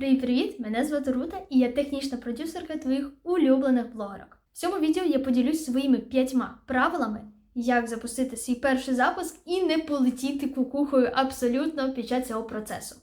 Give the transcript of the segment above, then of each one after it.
Привіт-привіт! Мене звати Рута і я технічна продюсерка твоїх улюблених блогерок. В цьому відео я поділюсь своїми п'ятьма правилами, як запустити свій перший запуск і не полетіти кукухою абсолютно під час цього процесу.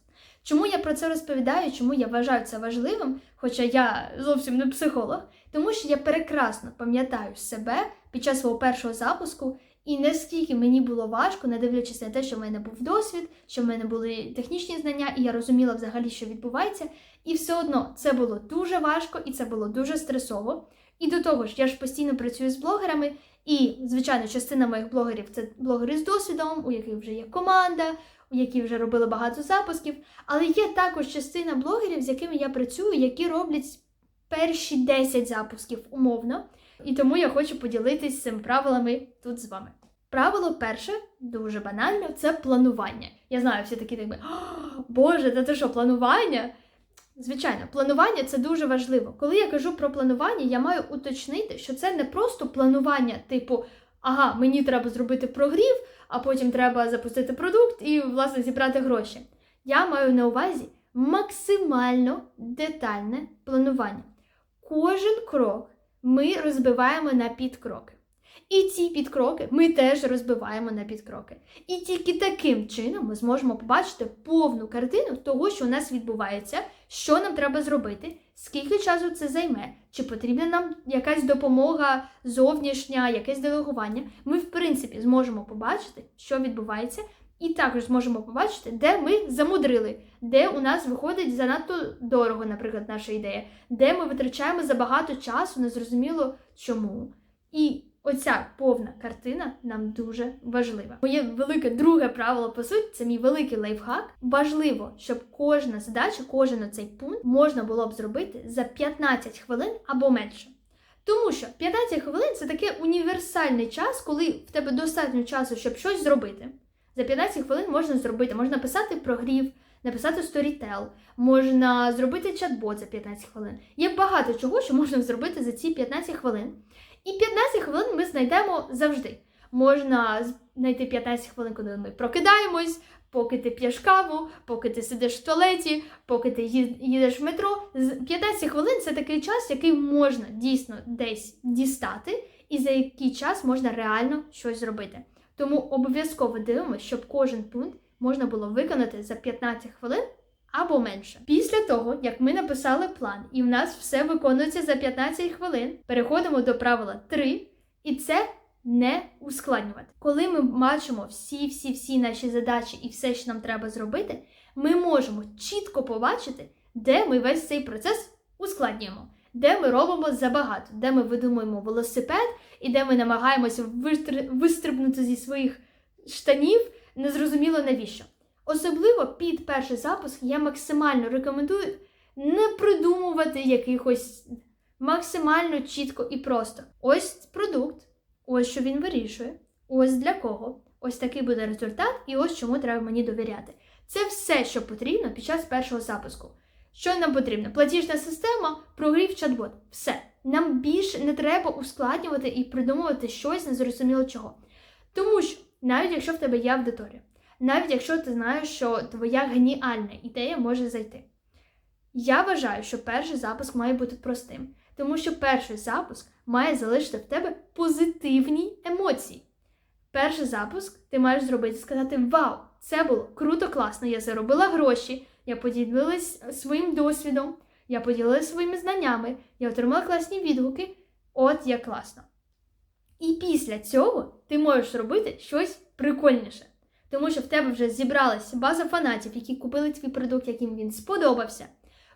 Чому я про це розповідаю, чому я вважаю це важливим, хоча я зовсім не психолог, тому що я прекрасно пам'ятаю себе під час свого першого запуску, і наскільки мені було важко, не дивлячись на те, що в мене був досвід, що в мене були технічні знання, і я розуміла взагалі, що відбувається. І все одно це було дуже важко і це було дуже стресово. І до того ж, я ж постійно працюю з блогерами, і, звичайно, частина моїх блогерів це блогери з досвідом, у яких вже є команда, у які вже робили багато запусків. Але є також частина блогерів, з якими я працюю, які роблять перші 10 запусків умовно. І тому я хочу поділитися цими правилами тут з вами. Правило перше, дуже банально, це планування. Я знаю, всі такі так, Боже, та це що, планування? Звичайно, планування це дуже важливо. Коли я кажу про планування, я маю уточнити, що це не просто планування, типу, ага, мені треба зробити прогрів, а потім треба запустити продукт і, власне, зібрати гроші. Я маю на увазі максимально детальне планування. Кожен крок ми розбиваємо на підкроки. І ці підкроки ми теж розбиваємо на підкроки. І тільки таким чином ми зможемо побачити повну картину того, що у нас відбувається, що нам треба зробити, скільки часу це займе, чи потрібна нам якась допомога зовнішня, якесь делегування. Ми, в принципі, зможемо побачити, що відбувається, і також зможемо побачити, де ми замудрили, де у нас виходить занадто дорого, наприклад, наша ідея, де ми витрачаємо забагато часу, незрозуміло чому. І оця повна картина нам дуже важлива. Моє велике друге правило по суті, це мій великий лайфхак. Важливо, щоб кожна задача, кожен оцей пункт можна було б зробити за 15 хвилин або менше. Тому що 15 хвилин це таке універсальний час, коли в тебе достатньо часу, щоб щось зробити. За 15 хвилин можна зробити, можна писати прогрів, написати сторітел, можна зробити чат-бот за 15 хвилин. Є багато чого, що можна зробити за ці 15 хвилин. І 15 хвилин ми знайдемо завжди. Можна знайти 15 хвилин, коли ми прокидаємось, поки ти п'єш каву, поки ти сидиш в туалеті, поки ти їдеш в метро. 15 хвилин це такий час, який можна дійсно десь дістати, і за який час можна реально щось зробити. Тому обов'язково дивимося, щоб кожен пункт можна було виконати за 15 хвилин або менше. Після того, як ми написали план і в нас все виконується за 15 хвилин, переходимо до правила 3, і це не ускладнювати. Коли ми бачимо всі-всі-всі наші задачі і все, що нам треба зробити, ми можемо чітко побачити, де ми весь цей процес ускладнюємо. Де ми робимо забагато, де ми видумуємо велосипед, і де ми намагаємося вистрибнути зі своїх штанів, незрозуміло навіщо. Особливо під перший запуск я максимально рекомендую не придумувати якихось максимально чітко і просто. Ось продукт, ось що він вирішує, ось для кого, ось такий буде результат, і ось чому треба мені довіряти. Це все, що потрібно під час першого запуску. Що нам потрібно? Платіжна система, прогрів чат-бот. Все. Нам більше не треба ускладнювати і придумувати щось незрозуміло чого. Тому що, навіть якщо в тебе є аудиторія, навіть якщо ти знаєш, що твоя геніальна ідея може зайти. Я вважаю, що перший запуск має бути простим, тому що перший запуск має залишити в тебе позитивні емоції. Перший запуск ти маєш зробити і сказати: Вау, це було круто, класно! Я заробила гроші, я поділилась своїм досвідом, я поділилася своїми знаннями, я отримала класні відгуки. От як класно. І після цього ти можеш робити щось прикольніше. Тому що в тебе вже зібралася база фанатів, які купили твій продукт, яким він сподобався.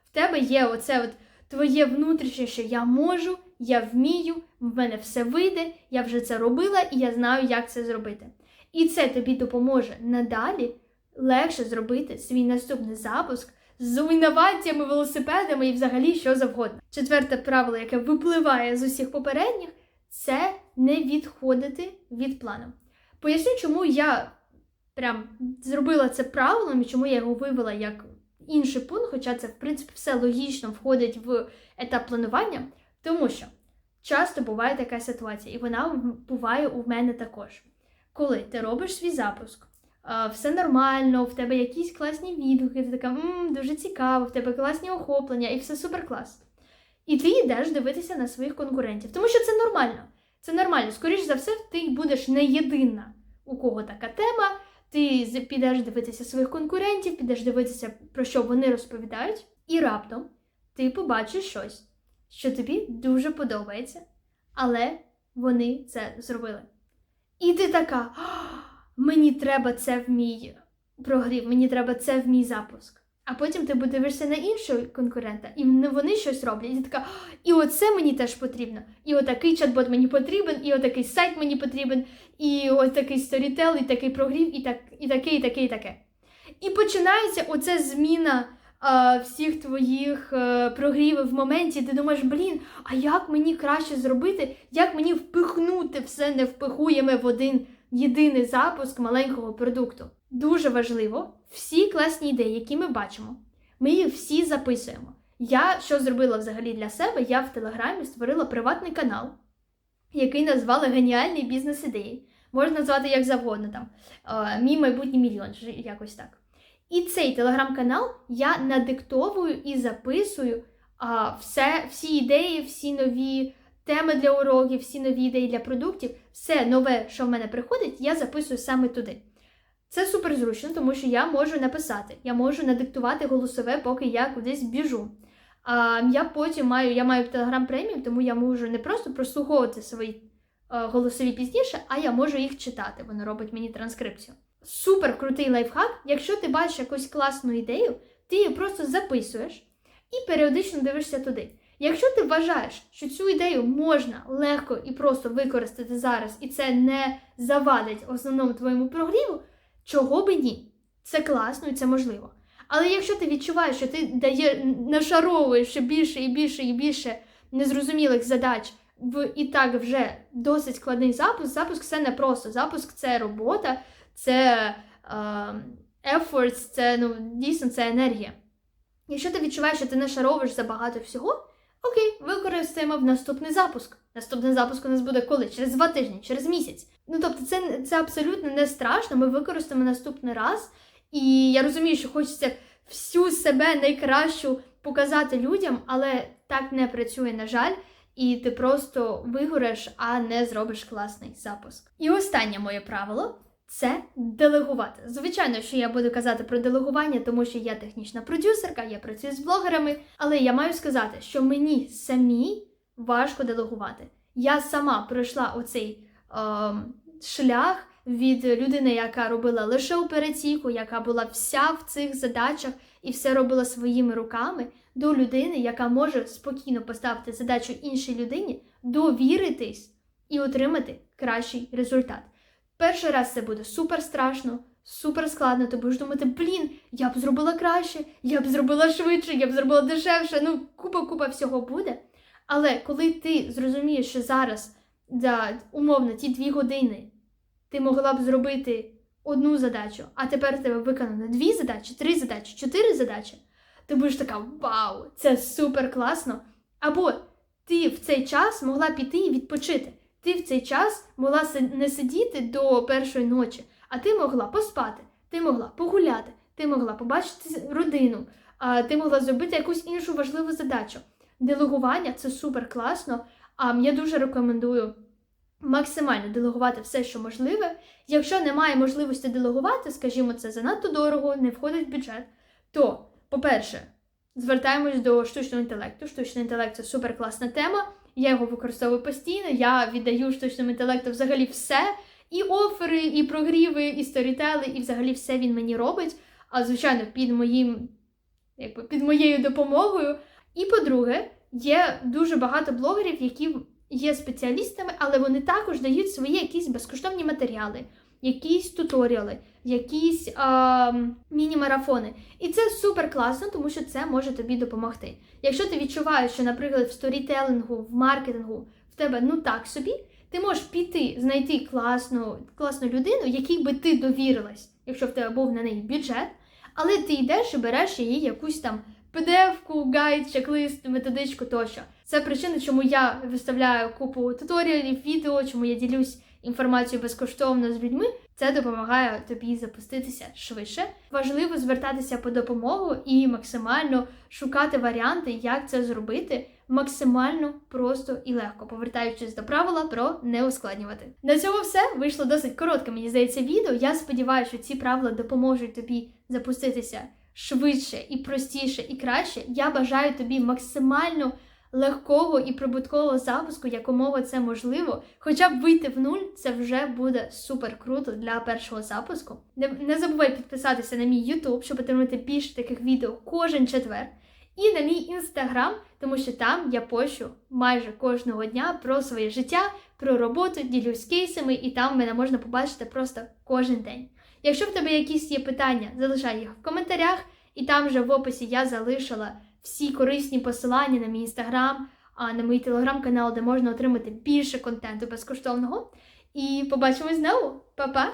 В тебе є оце от твоє внутрішнє, що я можу, я вмію, в мене все вийде, я вже це робила і я знаю, як це зробити. І це тобі допоможе надалі легше зробити свій наступний запуск з інноваціями, велосипедами і взагалі що завгодно. Четверте правило, яке випливає з усіх попередніх, це не відходити від плану. Поясню, чому я прям зробила це правилом і чому я його вивела як інший пункт, хоча це, в принципі, все логічно входить в етап планування, тому що часто буває така ситуація, і вона буває у мене також. Коли ти робиш свій запуск, все нормально, в тебе якісь класні відгуки, ти така мм, дуже цікаво, в тебе класні охоплення і все супер клас. І ти йдеш дивитися на своїх конкурентів, тому що це нормально. Це нормально. Скоріше за все, ти будеш не єдина, у кого така тема. Ти підеш дивитися своїх конкурентів, підеш дивитися, про що вони розповідають, і раптом ти побачиш щось, що тобі дуже подобається, але вони це зробили. І ти така: «А, мені треба це в мій прогрів, мені треба це в мій запуск. А потім ти подивишся на іншого конкурента, і вони щось роблять. І така, і оце мені теж потрібно. І отакий чат-бот мені потрібен, і отакий сайт мені потрібен, і ось такий сторітел, і такий прогрів, і так, і таке, і таке, і таке. І починається оця зміна а, всіх твоїх е, прогрівів в моменті, ти думаєш, блін, а як мені краще зробити, як мені впихнути все невпихуєме в один єдиний запуск маленького продукту. Дуже важливо, всі класні ідеї, які ми бачимо, ми їх всі записуємо. Я що зробила взагалі для себе? Я в Телеграмі створила приватний канал, який назвали Геніальні бізнес-ідеї. Можна назвати як завгодно там е, мій майбутній мільйон, якось так. І цей телеграм-канал я надиктовую і записую а, все, всі ідеї, всі нові теми для уроків, всі нові ідеї для продуктів, все нове, що в мене приходить, я записую саме туди. Це супер зручно, тому що я можу написати, я можу надиктувати голосове, поки я кудись біжу. А я потім маю, я маю Telegram преміум, тому я можу не просто прослуховувати свої е, голосові пізніше, а я можу їх читати. Воно робить мені транскрипцію. Супер крутий лайфхак. Якщо ти бачиш якусь класну ідею, ти її просто записуєш і періодично дивишся туди. Якщо ти вважаєш, що цю ідею можна легко і просто використати зараз, і це не завадить основному твоєму прогріву, чого би ні? Це класно і це можливо. Але якщо ти відчуваєш, що ти дає, нашаровуєш ще більше і більше і більше незрозумілих задач в і так вже досить складний запуск, запуск це не просто. Запуск це робота, це е, efforts, це ну, дійсно це енергія. Якщо ти відчуваєш, що ти нашаровуєш забагато всього, окей, використаємо в наступний запуск. Наступний запуск у нас буде коли? Через два тижні, через місяць. Ну тобто, це, це абсолютно не страшно. Ми використаємо наступний раз. І я розумію, що хочеться всю себе найкращу показати людям, але так не працює, на жаль, і ти просто вигореш, а не зробиш класний запуск. І останнє моє правило це делегувати. Звичайно, що я буду казати про делегування, тому що я технічна продюсерка, я працюю з блогерами, але я маю сказати, що мені самій важко делегувати. Я сама пройшла оцей ем, шлях від людини, яка робила лише операційку, яка була вся в цих задачах і все робила своїми руками, до людини, яка може спокійно поставити задачу іншій людині, довіритись і отримати кращий результат. Перший раз це буде супер страшно, супер складно. Ти будеш думати, блін, я б зробила краще, я б зробила швидше, я б зробила дешевше. Ну, купа-купа всього буде. Але коли ти зрозумієш, що зараз за умовно ті дві години ти могла б зробити одну задачу, а тепер тебе виконано дві задачі, три задачі, чотири задачі, ти будеш така вау, це супер класно. Або ти в цей час могла піти і відпочити. Ти в цей час могла не сидіти до першої ночі, а ти могла поспати, ти могла погуляти, ти могла побачити родину, а ти могла зробити якусь іншу важливу задачу. Делегування це супер класно. А я дуже рекомендую максимально делегувати все, що можливе. Якщо немає можливості делегувати, скажімо, це занадто дорого, не входить в бюджет, то, по-перше, звертаємось до штучного інтелекту. Штучний інтелект це супер класна тема. Я його використовую постійно. Я віддаю штучному інтелекту взагалі все. І офери, і прогріви, і сторітели, і взагалі все він мені робить. А звичайно, під моїм, якби під моєю допомогою. І по-друге, є дуже багато блогерів, які є спеціалістами, але вони також дають свої якісь безкоштовні матеріали, якісь туторіали, якісь міні-марафони. І це супер класно, тому що це може тобі допомогти. Якщо ти відчуваєш, що, наприклад, в сторітелингу, в маркетингу в тебе ну так собі, ти можеш піти, знайти класну, класну людину, якій би ти довірилась, якщо в тебе був на неї бюджет, але ти йдеш і береш її якусь там PDF-ку, гайд, чек-лист, методичку тощо. Це причина, чому я виставляю купу туторіалів, відео, чому я ділюсь інформацію безкоштовно з людьми, це допомагає тобі запуститися швидше. Важливо звертатися по допомогу і максимально шукати варіанти, як це зробити максимально просто і легко, повертаючись до правила про не ускладнювати. На цьому все вийшло досить коротке, мені здається, відео. Я сподіваюся, що ці правила допоможуть тобі запуститися швидше і простіше і краще. Я бажаю тобі максимально легкого і прибуткового запуску, якомога це можливо. Хоча б вийти в нуль, це вже буде супер круто для першого запуску. Не, забувай підписатися на мій YouTube, щоб отримати більше таких відео кожен четвер. І на мій інстаграм, тому що там я пощу майже кожного дня про своє життя, про роботу, ділюсь кейсами, і там мене можна побачити просто кожен день. Якщо в тебе якісь є питання, залишай їх в коментарях, і там же в описі я залишила всі корисні посилання на мій інстаграм, на мій телеграм-канал, де можна отримати більше контенту безкоштовного. І побачимось знову. Па-па!